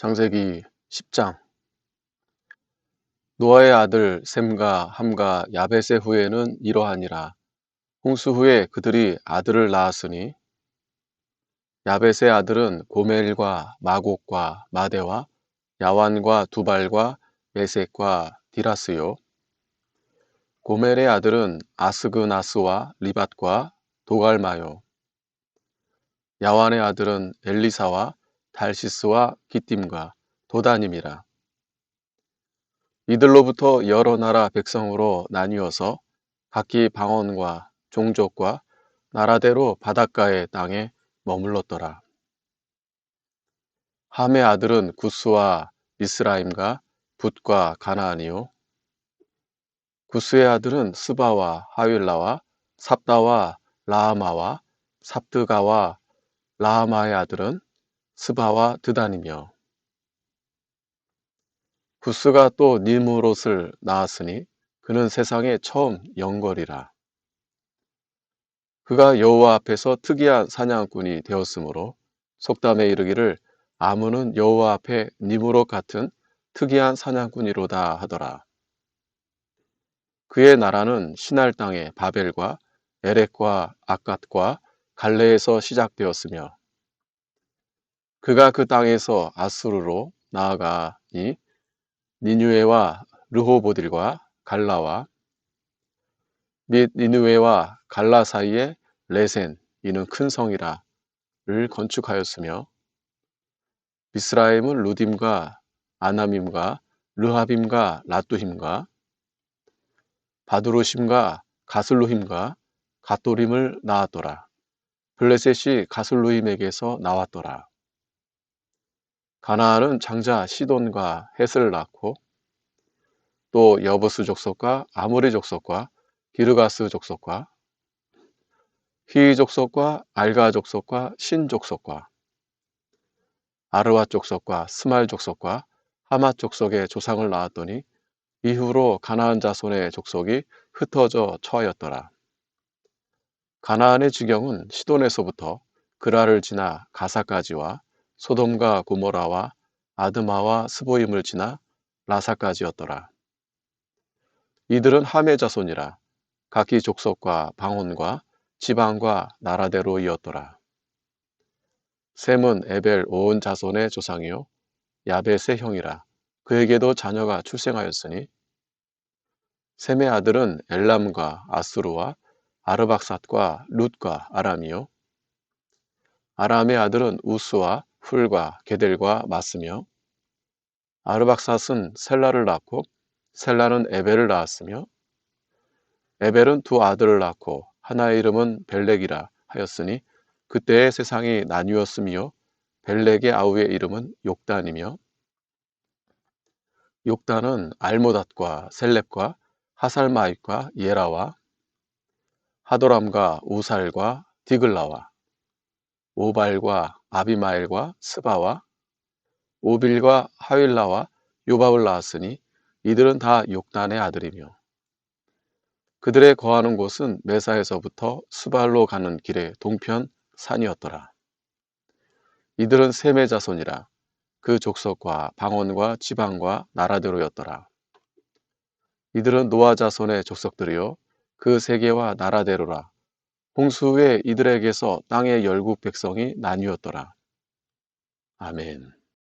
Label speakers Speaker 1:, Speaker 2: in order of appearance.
Speaker 1: 창세기 10장 노아의 아들 셈과 함과 야벳의 후에는 이러하니라. 홍수 후에 그들이 아들을 낳았으니 야벳의 아들은 고멜과 마곡과 마대와 야완과 두발과 메색과 디라스요. 고멜의 아들은 아스그나스와 리밧과 도갈마요. 야완의 아들은 엘리사와 달시스와 기띔과 도다님이라. 이들로부터 여러 나라 백성으로 나뉘어서 각기 방언과 종족과 나라대로 바닷가의 땅에 머물렀더라. 함의 아들은 구스와 이스라임과 붓과 가나안이요. 구스의 아들은 스바와 하윌라와 삽다와 라하마와 삽드가와 라하마의 아들은 스바와 드단이며 구스가 또 니무롯을 낳았으니 그는 세상에 처음 영걸이라. 그가 여호와 앞에서 특이한 사냥꾼이 되었으므로 속담에 이르기를 아무는 여호와 앞에 니무롯 같은 특이한 사냥꾼이로다 하더라. 그의 나라는 신할 땅의 바벨과 에렉과 아갓과 갈레에서 시작되었으며 그가 그 땅에서 아수르로 나아가니 니누에와 르호보딜과 갈라와 및 니누에와 갈라 사이에 레센 이는 큰 성이라를 건축하였으며 미스라임은 루딤과 아나밈과 르하빔과 라뚜힘과 바두로심과 가슬루힘과 갓도림을 낳았더라. 블레셋이 가슬루힘에게서 나왔더라. 가나안은 장자 시돈과 헷을 낳고 또 여부스 족속과 아모리 족속과 기르가스 족속과 히 족속과 알가 족속과 신 족속과 아르와 족속과 스말 족속과 하마 족속의 조상을 낳았더니 이후로 가나안 자손의 족속이 흩어져 처하였더라. 가나안의 지경은 시돈에서부터 그라를 지나 가사까지와 소돔과 고모라와 아드마와 스보임을 지나 라사까지였더라. 이들은 함의 자손이라 각기 족속과 방언과 지방과 나라대로 이었더라. 셈은 에벨 온 자손의 조상이요 야벳의 형이라 그에게도 자녀가 출생하였으니 셈의 아들은 엘람과 아수르와 아르박삿과 룻과 아람이요 아람의 아들은 우스와 풀과 게델과 맞으며 아르박삿은 셀라를 낳고 셀라는 에벨을 낳았으며 에벨은 두 아들을 낳고 하나의 이름은 벨렉이라 하였으니 그때의 세상이 나뉘었으며 벨렉의 아우의 이름은 욕단이며 욕단은 알모닷과 셀렙과 하살마잇과 예라와 하도람과 우살과 디글라와 오발과 아비마엘과 스바와 오빌과 하윌라와 요밥을 낳았으니 이들은 다 욕단의 아들이며 그들의 거하는 곳은 메사에서부터 수발로 가는 길의 동편 산이었더라. 이들은 셈의 자손이라 그 족속과 방언과 지방과 나라대로였더라. 이들은 노아 자손의 족속들이요 그 세계와 나라대로라 홍수 후에 이들에게서 땅의 열국 백성이 나뉘었더라. 아멘.